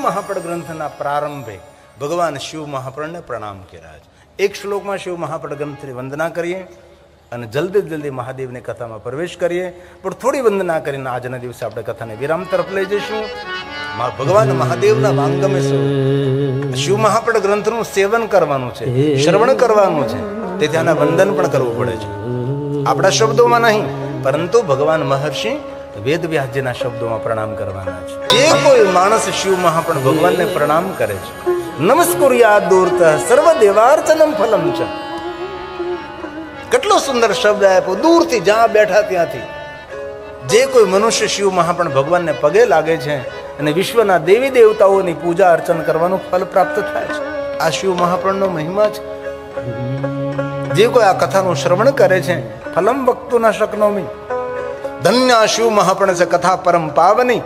મહાપડ ગ્રંથના પ્રારંભે ભગવાન શિવ મહાપડને પ્રણામ કર્યા છે. એક શ્લોકમાં શિવ મહાપડ ગ્રંથની વંદના કરીએ અને જલ્દી જલ્દી મહાદેવની કથામાં પ્રવેશ કરીએ. પણ થોડી વંદના કરીને આજના દિવસે આપણે કથાને વિરામ તરફ લઈ જઈશું. ભગવાન મહાદેવના વાંગમે શિવ મહાપડ ગ્રંથનું સેવન કરવાનું છે, શ્રવણ કરવાનું છે. તેથી આના વંદન પણ કરવું પડે છે. આપણા શબ્દોમાં નહીં, પરંતુ ભગવાન મહર્ષિ વેદ વ્યાસજીના શબ્દોમાં પ્રણામ કરવાના છે. જે કોઈ માણસ શિવ મહાપણ ભગવાનને પ્રણામ કરે છે. નમસ્કુર્યા દૂરત સર્વ દેવાર્ચનમ ફલમ છે કેટલો સુંદર શબ્દ આપ્યો. દૂરથી જ્યાં બેઠા ત્યાંથી. જે કોઈ મનુષ્ય શિવ મહાપણ ભગવાનને પગે લાગે છે અને વિશ્વના દેવી દેવતાઓની પૂજા અર્ચન કરવાનું ફલ પ્રાપ્ત થાય છે. આ શિવ મહાપ્રણનો મહિમા છે. જે કોઈ આ કથાનું શ્રવણ કરે છે. ફલમ વક્તુ ન શકનોમી. ધન્ય શિવ મહાપણ છે કથા પરમ પાવની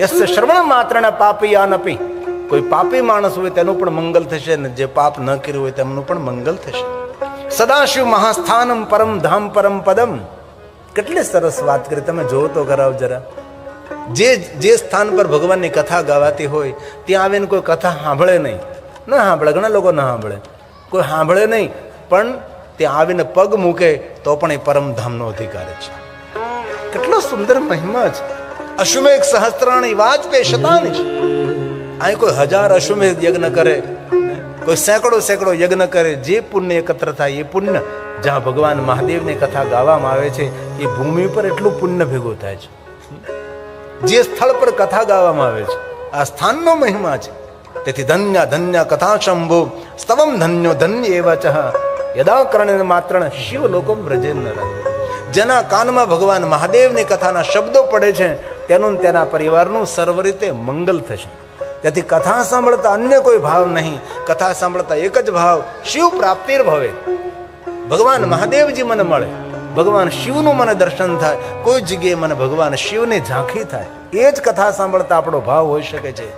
યસ શ્રવણ માત્ર પાપયાનપી કોઈ પાપી માણસ હોય તેનું પણ મંગલ થશે ને જે પાપ ન કર્યું હોય તેમનું પણ મંગલ થશે સદાશિવ મહાસ્થાનમ પરમ ધામ પરમ પદમ કેટલી સરસ વાત કરી, તમે જોવો તો કરાવ જરા। જે જે સ્થાન પર ભગવાનની કથા ગાવાતી હોય, ત્યાં આવીને કોઈ કથા સાંભળે નહીં। ન સાંભળે, ઘણા લોકો ન સાંભળે। કોઈ સાંભળે નહીં, પણ ત્યાં આવીને પગ મૂકે, તો પણ એ પરમધામનો અધિકાર છે। કેટલો સુંદર મહિમા છે. અશ્વમેઘ સહસ્ત્રાણી વાજપેય શતાની છે. અહીં કોઈ હજાર અશ્વમેઘ યજ્ઞ કરે, કોઈ સેંકડો સેંકડો યજ્ઞ કરે, જે પુણ્ય એકત્ર થાય એ પુણ્ય જ્યાં ભગવાન મહાદેવની કથા ગાવામાં આવે છે, એ ભૂમિ પર એટલું પુણ્ય ભેગું થાય છે. જે સ્થળ પર કથા ગાવામાં આવે છે, આ સ્થાનનો મહિમા છે. તેથી ધન્ય ધન્ય કથા શંભુ, સ્તવમ ધન્યો ધન્ય એવા ચહ યદા કર્ણ માત્ર શિવ લોકો વ્રજે નર. જેના કાનમાં ભગવાન મહાદેવની કથાના શબ્દો પડે છે, તેનું તેના પરિવારનું સર્વ રીતે મંગલ થશે. તેથી કથા સાંભળતા અન્ય કોઈ ભાવ નહીં, કથા સાંભળતા એક જ ભાવ, શિવ પ્રાપ્તિર ભવે. ભગવાન મહાદેવજી મને મળે, ભગવાન શિવનું મને દર્શન થાય, કોઈ જગ્યાએ મને ભગવાન શિવની ઝાંખી થાય, એ જ કથા સાંભળતા આપણો ભાવ હોઈ શકે છે.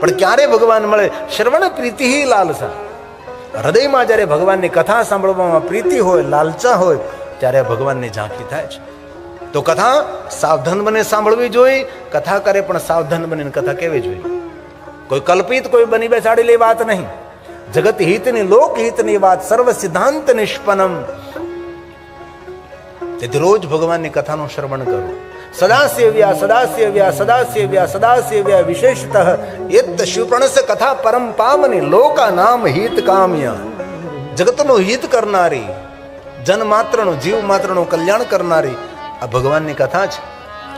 પણ ક્યારે ભગવાન મળે? શ્રવણ પ્રીતિ લાલસા. હૃદયમાં જ્યારે ભગવાનની કથા સાંભળવામાં પ્રીતિ હોય, લાલચા હોય ત્યારે ભગવાનની ઝાંખી થાય છે. તો કથા સાવધાન બને સાંભળવી જોઈએ કથા કરે પણ સાવધાન બનીને કથા કહેવી જોઈએ કોઈ કલ્પિત, કોઈ બની બેસાડેલી વાત નહીં. જગત હિતની લોકહિતની વાત, સર્વ સિદ્ધાંત નિષ્પનમ તેથી રોજ ભગવાનની કથાનું શ્રવણ કરવું સદા સેવ્યા સદા સેવ્યા સદા સેવ્યા સદા સેવ્યા વિશેષતઃ એત શિવપ્રણસ કથા પરમ પામની લોકા નામ હિત કામ્ય જગતનું હિત કરનારી જન માત્રનું જીવ માત્રનું કલ્યાણ કરનારી આ ભગવાનની કથા છે.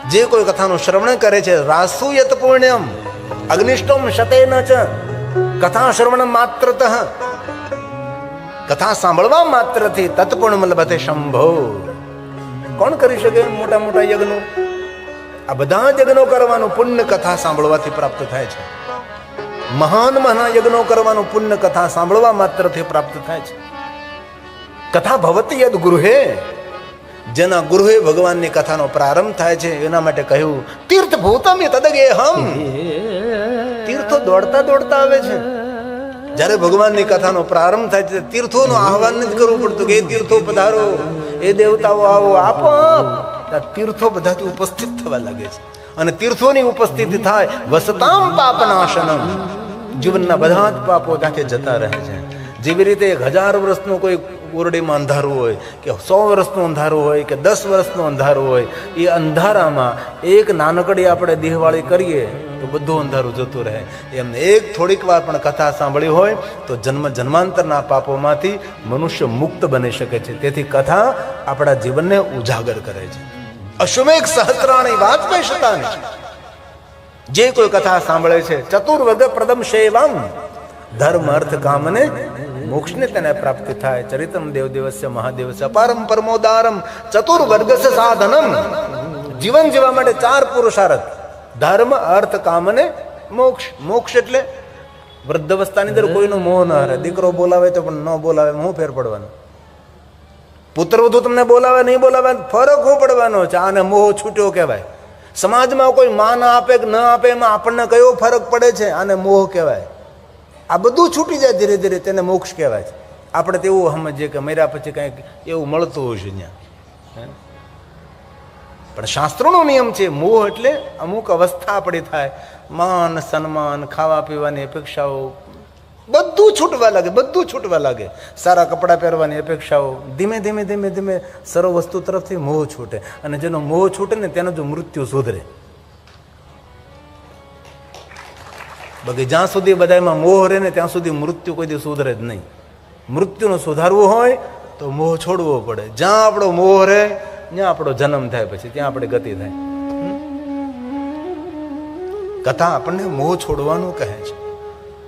જે કોઈ કથાનું શ્રવણ કરે છે રાસુ યત પુણ્યમ, અગ્નિષ્ટમ શતેન ચ, કથા શ્રવણ માત્રતઃ. કથા સાંભળવા માત્રથી તત્પુણ્ય લભતે શંભો. કોણ કરી શકે મોટા મોટા યજ્ઞો? આ બધા જ યજ્ઞો કરવાનું પુણ્ય કથા સાંભળવાથી પ્રાપ્ત થાય છે. મહાન મહાન યજ્ઞો કરવાનું પુણ્ય કથા સાંભળવા માત્રથી પ્રાપ્ત થાય છે. કથા ભવતી યદ ગૃહે જેના ગૃહે ભગવાનની કથાનો પ્રારંભ થાય છે, એના માટે કહ્યું, તીર્થ ભૂતમ એ તદગે હમ તીર્થો દોડતા દોડતા આવે છે. જ્યારે ભગવાનની કથાનો પ્રારંભ થાય છે, તીર્થોનું આહવાન નથી કરવું પડતું કે એ તીર્થો પધારો, એ દેવતાઓ આવો, આપો તીર્થો બધાથી ઉપસ્થિત થવા લાગે છે. અને તીર્થોની ઉપસ્થિતિ થાય વસતામ પાપનાશનમ. જીવનના બધા જ પાપો ત્યાંથી જતા રહે છે. જેવી રીતે એક હજાર વર્ષનું કોઈ ઓરડીમાં અંધારું હોય, કે સો વર્ષનું અંધારું હોય, કે દસ વર્ષનું અંધારું હોય, એ અંધારામાં એક નાનકડી આપણે દેહવાળી કરીએ, તો બધું અંધારું જતું રહે. એમ એક થોડીક વાર પણ કથા સાંભળી હોય, તો જન્મ જન્માંતરના પાપોમાંથી મનુષ્ય મુક્ત બની શકે છે. તેથી કથા આપણા જીવનને ઉજાગર કરે છે. અશ્વમેઘ સહસ્ત્રાણી કહી શકાય જે કોઈ કથા સાંભળે છે ચતુર્વર્ગ પ્રદમ શેવામ. ધર્મ અર્થ કામને મોક્ષને તેને પ્રાપ્તિ થાય ચરિત્રમ દેવ દિવસ્ય મહાદેવસ્ય અપારમ પરમોદારમ ચતુર્વર્ગસ સાધનમ જીવન જીવવા માટે ચાર પુરુષાર્થ ધર્મ અર્થ કામને મોક્ષ મોક્ષ એટલે વૃદ્ધ અવસ્થાની અંદર કોઈનો મોહ ન હરે દીકરો બોલાવે તો પણ ન બોલાવે હું ફેર પડવાનો પુત્ર વધુ તમને બોલાવે નહીં બોલાવે ફરક હું પડવાનો છે આને મોહ છૂટ્યો કહેવાય સમાજમાં કોઈ માન આપે કે ન આપે એમાં આપણને કયો ફરક પડે છે આને મોહ કહેવાય આ બધું છૂટી જાય ધીરે ધીરે તેને મોક્ષ કહેવાય છે. આપણે તેવું સમજીએ કે મર્યા પછી કંઈક એવું મળતું હોય છે ત્યાં? પણ શાસ્ત્રોનો નિયમ છે, મોહ એટલે અમુક અવસ્થા આપણી થાય. માન, સન્માન, ખાવા પીવાની અપેક્ષાઓ. બધું છૂટવા લાગે, બધું છૂટવા લાગે. સારા કપડાં પહેરવાની અપેક્ષાઓ. ધીમે ધીમે ધીમે ધીમે સર્વ વસ્તુ તરફથી મોહ છૂટે. અને જેનો મોહ છૂટે ને તેનો જો મૃત્યુ સુધરે. બાકી જ્યાં સુધી બધામાં મોહ રહે ને ત્યાં સુધી મૃત્યુ કોઈ દી સુધરે જ નહીં. મૃત્યુનું સુધારવું હોય તો મોહ છોડવો પડે. જ્યાં આપણો મોહ રહે, ત્યાં આપણો જન્મ થાય પછી, ત્યાં આપણી ગતિ થાય. કથા આપણને મોહ છોડવાનું કહે છે.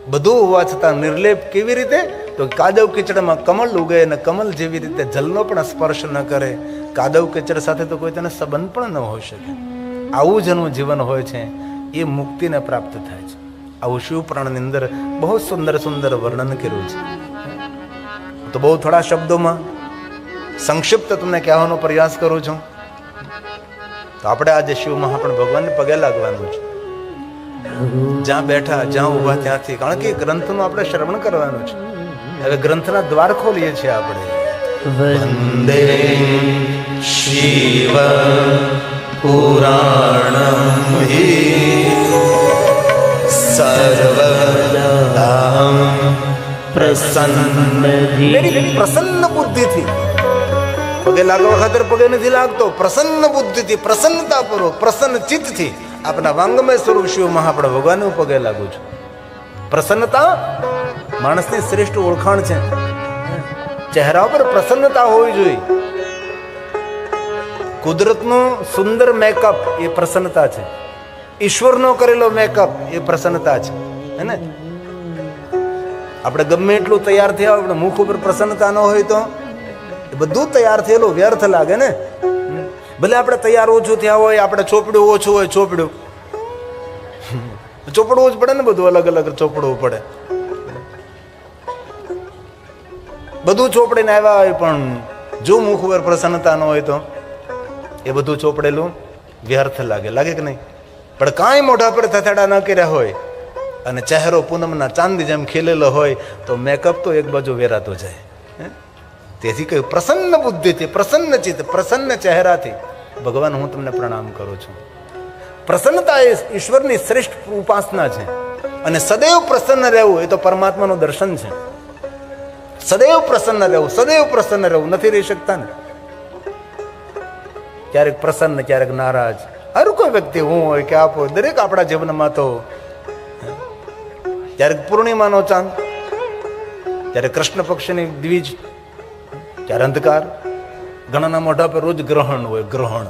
બધું હોવા છતાં નિર્લેપ કેવી રીતે? તો કાદવ કીચડમાં કમલ ઉગે અને કમલ જેવી રીતે જલનો પણ સ્પર્શ ન કરે. કાદવ કીચડ સાથે તો કોઈ તેને સંબંધ પણ ન હોઈ શકે. આવું જેનું જીવન હોય છે. એ મુક્તિને પ્રાપ્ત થાય છે. આવું અંદર બહુ સુંદર સુંદર વર્ણન કર્યું છે. તો બહુ થોડા શબ્દોમાં સંક્ષિપ્ત તમને કહેવાનો પ્રયાસ કરું છું. તો આપણે આજે શિવ મહાપણ ભગવાનને પગે લાગવાનું છે. જ્યાં બેઠા, જ્યાં ઊભા ત્યાંથી, કારણ કે ગ્રંથનું આપણે શ્રવણ કરવાનું છે. હવે ગ્રંથના દ્વાર ખોલીએ છીએ આપણે. વંદે શિવ પુરાણમ પ્રસન્ન બુદ્ધિથી પગે લાગવા ખાતર પગે નથી લાગતો પ્રસન્ન બુદ્ધિથી પ્રસન્નતાપૂર્વક પ્રસન્ન ચિત્તથી આપણા વાંગમય સ્વરૂપ શિવ મહાપ્રભુ ભગવાનને પગે લાગુ છું પ્રસન્નતા માણસની શ્રેષ્ઠ ઓળખાણ છે ચહેરા પર પ્રસન્નતા હોવી જોઈએ કુદરતનો સુંદર મેકઅપ એ પ્રસન્નતા છે ઈશ્વરનો કરેલો મેકઅપ એ પ્રસન્નતા છે, હે આપણે ગમે એટલું તૈયાર થયા હોય, પણ મુખ ઉપર પ્રસન્નતા ન હોય તો એ બધું તૈયાર થયેલું વ્યર્થ લાગે, ને? ભલે આપણે તૈયાર ઓછું થયા હોય, આપણે ચોપડું ઓછું હોય, ચોપડું. ચોપડવું જ પડે ને બધું, અલગ અલગ ચોપડવું પડે. બધું ચોપડીને આવ્યા હોય, પણ જો મુખ ઉપર પ્રસન્નતા ન હોય તો એ બધું ચોપડેલું વ્યર્થ લાગે. લાગે કે નહીં? પણ કાંઈ મોઢા પર થથેડા ન કર્યા હોય અને ચહેરો પૂનમના ચાંદી જેમ ખીલેલો હોય તો મેકઅપ તો એક બાજુ વેરાતો જાય? તેથી કહ્યું પ્રસન્ન બુદ્ધિથી, પ્રસન્ન ચિત્ત, પ્રસન્ન ચહેરાથી ભગવાન હું તમને પ્રણામ કરું છું. પ્રસન્નતા એ ઈશ્વરની શ્રેષ્ઠ ઉપાસના છે અને સદૈવ પ્રસન્ન રહેવું એ તો પરમાત્માનું દર્શન છે. સદૈવ પ્રસન્ન રહેવું, સદૈવ પ્રસન્ન રહેવું નથી રહી શકતા ને ક્યારેક પ્રસન્ન, ક્યારેક નારાજ. હર કોઈ વ્યક્તિ હું હોય કે આપ હોય દરેક આપણા જીવનમાં તો ક્યારેક પૂર્ણિમાનો ચાંદ ત્યારે કૃષ્ણ પક્ષની દ્વિજ ત્યારે અંધકાર, ઘણાના મોઢા પર રોજ ગ્રહણ હોય, ગ્રહણ.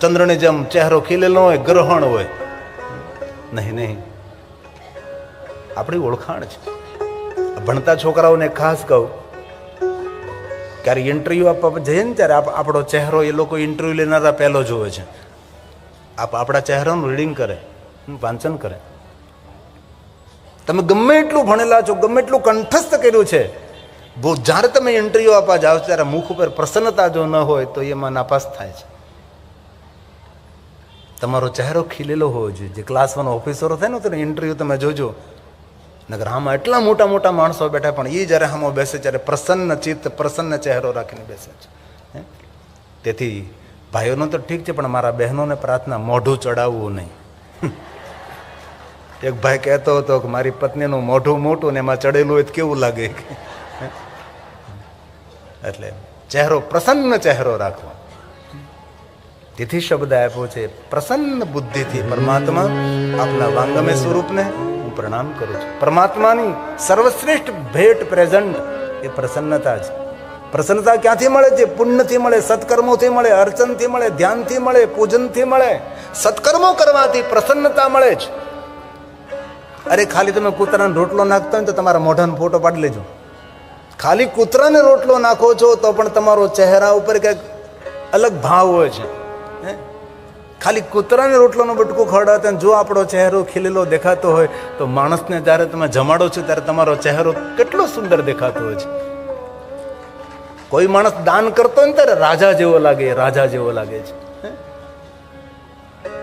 ચંદ્રની જેમ ચહેરો ખીલેલો હોય, ગ્રહણ હોય. નહીં નહીં. આપણી ઓળખાણ છે. ભણતા છોકરાઓને ખાસ કહું ક્યારે ઇન્ટરવ્યુ આપવા જઈએ ને ત્યારે આપણો ચહેરો એ લોકો ઇન્ટરવ્યુ લેનારા પહેલો જોવે છે. આપ આપણા ચહેરાનું રીડિંગ કરે વાંચન કરે. તમે ગમે એટલું ભણેલા છો, ગમે એટલું કંઠસ્થ કર્યું છે, બહુ જ્યારે તમે ઇન્ટરવ્યુ આપવા જાઓ ત્યારે મુખ ઉપર પ્રસન્નતા જો ન હોય તો એમાં નાપાસ થાય છે. તમારો ચહેરો ખીલેલો હોવો જોઈએ. જે ક્લાસ વન ઓફિસરો થાય ને, તો ઇન્ટરવ્યુ તમે જોજો. નગર. આમાં એટલા મોટા મોટા માણસો બેઠા પણ એ જ્યારે આમાં બેસે ત્યારે પ્રસન્ન ચિત્ત, પ્રસન્ન ચહેરો રાખીને બેસે છે? તેથી ભાઈઓનો તો ઠીક છે, પણ મારા બહેનોને પ્રાર્થના, મોઢું ચડાવવું નહીં. એક ભાઈ કહેતો હતો કે મારી પત્નીનું મોઢું મોટું ને એમાં ચડેલું હોય તો કેવું લાગે? એટલે ચહેરો, પ્રસન્ન ચહેરો રાખવો. તેથી શબ્દ આપ્યો છે, પ્રસન્ન બુદ્ધિથી પરમાત્મા આપના વાંગમે સ્વરૂપને હું પ્રણામ કરું છું. પરમાત્માની સર્વશ્રેષ્ઠ ભેટ પ્રેઝન્ટ એ પ્રસન્નતા છે. પ્રસન્નતા ક્યાંથી મળે છે? પુણ્યથી મળે, સત્કર્મોથી મળે, અર્ચનથી મળે, ધ્યાનથી મળે, પૂજનથી મળે. સત્કર્મો કરવાથી પ્રસન્નતા મળે છે અરે ખાલી તમે કૂતરાને રોટલો નાખતા હોય તો તમારા મોઢાનો ફોટો પાડી લેજો. ખાલી કૂતરાને રોટલો નાખો છો તો પણ તમારો ચહેરા ઉપર કંઈક અલગ ભાવ હોય છે? ખાલી કૂતરાને રોટલાનો બટકો ખવડાવતા ત્યાં જો આપણો ચહેરો ખીલેલો દેખાતો હોય તો માણસને જ્યારે તમે જમાડો છો ત્યારે તમારો ચહેરો કેટલો સુંદર દેખાતો હોય છે. કોઈ માણસ દાન કરતો ને ત્યારે રાજા જેવો લાગે, રાજા જેવો લાગે છે?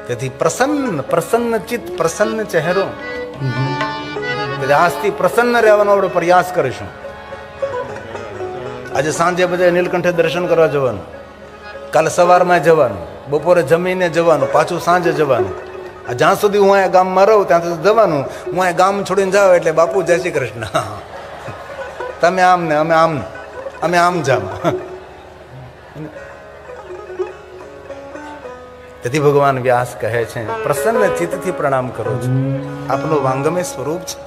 તેથી પ્રસન્ન પ્રસન્ન ચિત્ત, પ્રસન્ન ચહેરો. આજથી પ્રસન્ન રહેવાનો આપણે પ્રયાસ કરીશું. આજે સાંજે બધા નીલકંઠે દર્શન કરવા જવાનું. કાલે સવારમાં જવાનું, બપોરે જમીને જવાનું, પાછું સાંજે જવાનું. આ જ્યાં સુધી હું અહીંયા ગામમાં રહું, ત્યાં સુધી જવાનું. હું અહીંયા ગામ છોડીને જાઉં એટલે બાપુ, જય શ્રી કૃષ્ણ. તમે આમ ને, અમે આમ અમે આમ જામ તેથી ભગવાન વ્યાસ કહે છે, પ્રસન્ન ચિત્તથી પ્રણામ કરો છો. આપનું વાંગમે સ્વરૂપ છે.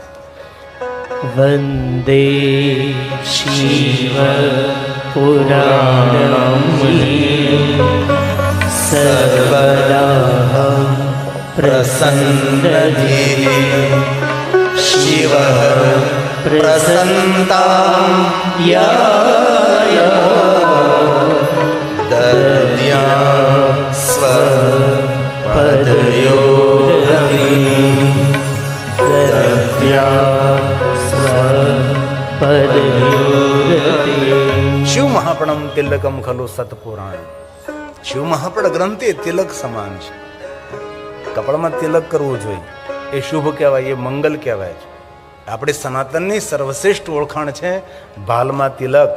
વંદે શિવ. પુરાણમ સર્વદા પ્રસન્ન શિવ પ્રસન્નતા યા દદ્યા સ્વ પદયો પદયો શિવ મહાપણમ તિલકમ ખલુ સતપુરાણ. શિવ મહાપણ ગ્રંથે તિલક સમાન છે. કપડામાં તિલક કરવું જોઈએ. એ શુભ કહેવાય, એ મંગલ કહેવાય છે. આપણે સનાતનની સર્વશ્રેષ્ઠ ઓળખાણ છે ભાલમાં તિલક.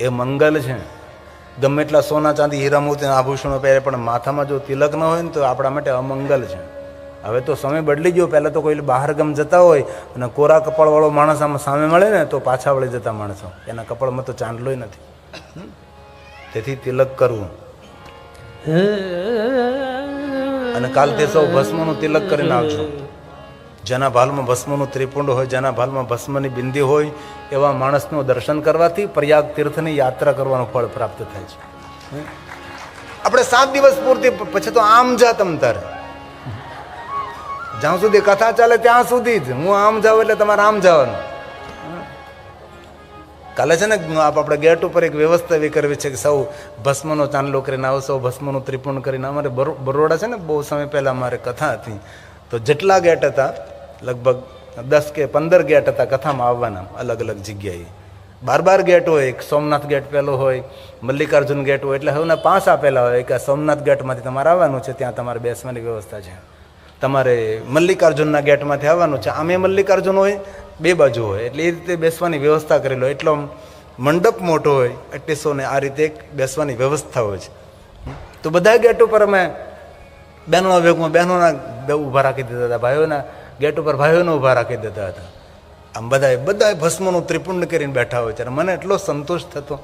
એ મંગલ છે. ગમે એટલા સોના ચાંદી, હીરા મોતી આભૂષણો પહેરે, પણ માથામાં જો તિલક ન હોય ને તો આપણા માટે અમંગલ છે. હવે તો સમય બદલી ગયો. પહેલાં તો કોઈ બહાર ગમ જતા હોય અને કોરા કપાળવાળો માણસ આમાં સામે મળે ને, તો પાછા વળી જતા માણસો. એના કપાળમાં તો ચાંદલોય નથી. તેથી તિલક કરવું. અને કાલથી સૌ ભસ્મનું તિલક કરીને આવજો. જેના ભાલમાં ભસ્મનું ત્રિપુંડ હોય, જેના ભાલમાં ભસ્મની બિંદી હોય, એવા માણસનું દર્શન કરવાથી પ્રયાગ તીર્થની યાત્રા કરવાનું ફળ પ્રાપ્ત થાય છે. આપણે સાત દિવસ પૂરતી, પછી તો આમ જાત અંતર. તારે જ્યાં સુધી કથા ચાલે ત્યાં સુધી જ. હું આમ જાઉં એટલે તમારે આમ જવાનું. કાલે છે ને આપ આપણે ગેટ ઉપર એક વ્યવસ્થા એવી કરવી છે કે સૌ ભસ્મનો ચાંદલો કરીને આવો, સૌ ભસ્મનું ત્રિપુણ કરીને અમારે બરો- બરોડા છે ને, બહુ સમય પહેલાં અમારે કથા હતી. તો જેટલા ગેટ હતા, લગભગ દસ કે પંદર ગેટ હતા કથામાં આવવાના, અલગ અલગ જગ્યાએ. બાર બાર ગેટ હોય, એક સોમનાથ ગેટ પહેલો હોય, મલ્લિકાર્જુન ગેટ હોય, એટલે હવે પાંચ આપેલા હોય. કે સોમનાથ ગેટમાંથી તમારે આવવાનું છે, ત્યાં તમારે બેસવાની વ્યવસ્થા છે. તમારે મલ્લિકાર્જુનના ગેટમાંથી આવવાનું છે. આમે મલ્લિકાર્જુન હોય, બે બાજુ હોય. એટલે એ રીતે બેસવાની વ્યવસ્થા કરેલો. એટલો મંડપ મોટો હોય એટલીસો ને આ રીતે બેસવાની વ્યવસ્થા હોય છે. તો બધા ગેટ ઉપર અમે બહેનોના વેગમાં બહેનોના ઊભા રાખી દેતા હતા, ભાઈઓના ગેટ ઉપર ભાઈઓને ઊભા રાખી દેતા હતા. આમ બધાએ બધાએ ભસ્મનું ત્રિપુંડ કરીને બેઠા હોય છે. અને મને એટલો સંતોષ થતો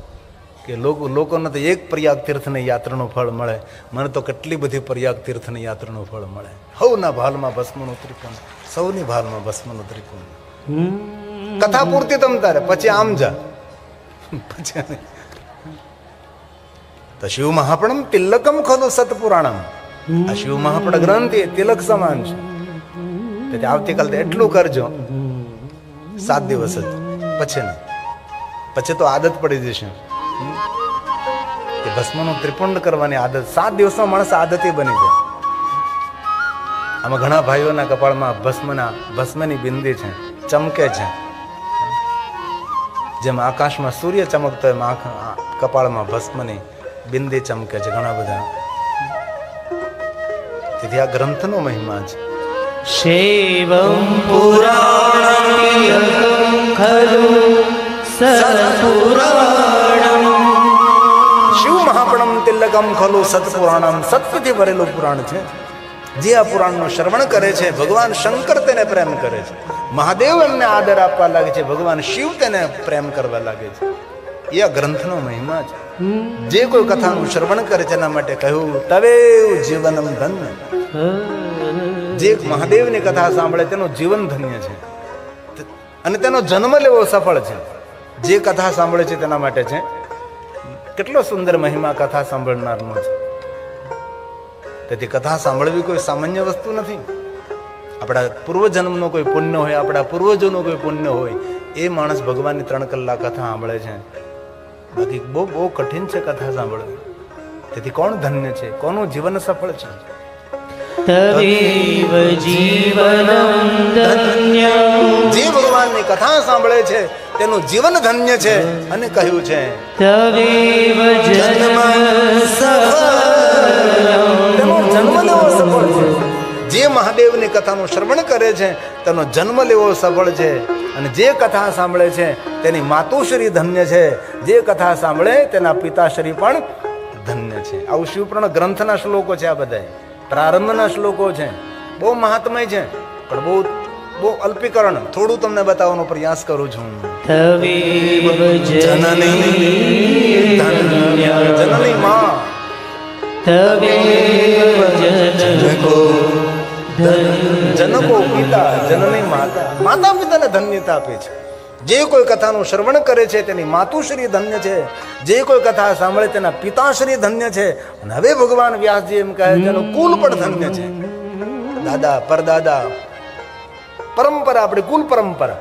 કે લોકો લોકોને તો એક પ્રયાગ તીર્થની યાત્રાનું ફળ મળે. મને તો કેટલી બધી પ્રયાગ તીર્થની યાત્રાનું ફળ મળે. હવના ભાલમાં ભસ્મનું ત્રિપુંડ સૌની ભાલમાં ભસ્મનું ત્રિપુંડ કથા પૂરતી તમ તારે. પછી આમ જા. પછી તો શિવ મહાપણમ તિલકમ ખોદો સતપુરાણમ. આ શિવ મહાપણ ગ્રંથ એ તિલક સમાન છે. તેથી આવતીકાલે એટલું કરજો. સાત દિવસ જ. પછી પછી તો આદત પડી જશે. કે ભસ્મનું ત્રિપુંડ કરવાની આદત. સાત દિવસમાં માણસ આદતે બની જાય. આમાં ઘણા ભાઈઓના કપાળમાં ભસ્મના ભસ્મની બિંદી છે ચમકે છે. જેમ આકાશમાં સૂર્ય ચમકતો એમ આંખ કપાળમાં ભસ્મની બિંદી ચમકે છે ઘણા બધા. તેથી આ ગ્રંથનો મહિમા છે. શૈવમ પુરાણ ખરું સર સત્પુરાણમ મહાપણમ ખલુ સત્પુરાણમ. સત્યથી ભરેલું પુરાણ છે. જે આ પુરાણનું શ્રવણ કરે છે, ભગવાન શંકર તેને પ્રેમ કરે છે. મહાદેવ એમને આદર આપવા લાગે છે, ભગવાન શિવ તેને પ્રેમ કરવા લાગે છે. એ આ ગ્રંથનો મહિમા છે. જે કોઈ કથાનું શ્રવણ કરે છે, એના માટે કહ્યું, તવે જીવનમ ધન્ય જે મહાદેવની કથા સાંભળે, તેનું જીવન ધન્ય છે. અને તેનો જન્મ લેવો સફળ છે. જે કથા સાંભળે છે, તેના માટે છે કેટલો સુંદર મહિમા કથા સાંભળનારનો છે. તેથી કથા સાંભળવી કોઈ સામાન્ય વસ્તુ નથી. આપણા પૂર્વજન્મનો કોઈ પુણ્ય હોય આપણા પૂર્વજોનો કોઈ પુણ્ય હોય એ માણસ ભગવાનની ત્રણ કલાક કથા સાંભળે છે. બાકી બહુ બહુ કઠિન છે કથા સાંભળવી. તેથી કોણ ધન્ય છે? કોનું જીવન સફળ છે? જે ભગવાનની કથા સાંભળે છે તેનું જીવન ધન્ય છે અને કહ્યું છે જે મહાદેવની કથાનું શ્રવણ કરે છે, તેનો જન્મ લેવો સફળ છે. અને જે કથા સાંભળે છે, તેની માતુશ્રી ધન્ય છે. જે કથા સાંભળે, તેના પિતાશ્રી પણ ધન્ય છે. આવું શિવપ્રણ ગ્રંથના શ્લોકો છે આ બધા પ્રારંભના શ્લોકો છે. બહુ મહાત્મય છે. પણ બહુ બહુ અલ્પીકરણ. થોડું તમને બતાવવાનો પ્રયાસ કરું છું. તવેવ જનની જનની જનની માં. તવેવ જनको જનકો પિતા જનની માતા. માતા પિતાને ધન્યતા આપે છે. જે કોઈ કથાનું શ્રવણ કરે છે તેની માતુશ્રી ધન્ય છે. જે કોઈ કથા સાંભળે તેના પિતાશ્રી ધન્ય છે. અને હવે ભગવાન વ્યાસજી એમ કહે છે એનું કુલ પણ ધન્ય છે. દાદા પરદાદા પરંપરા આપણી કુલ પરંપરા.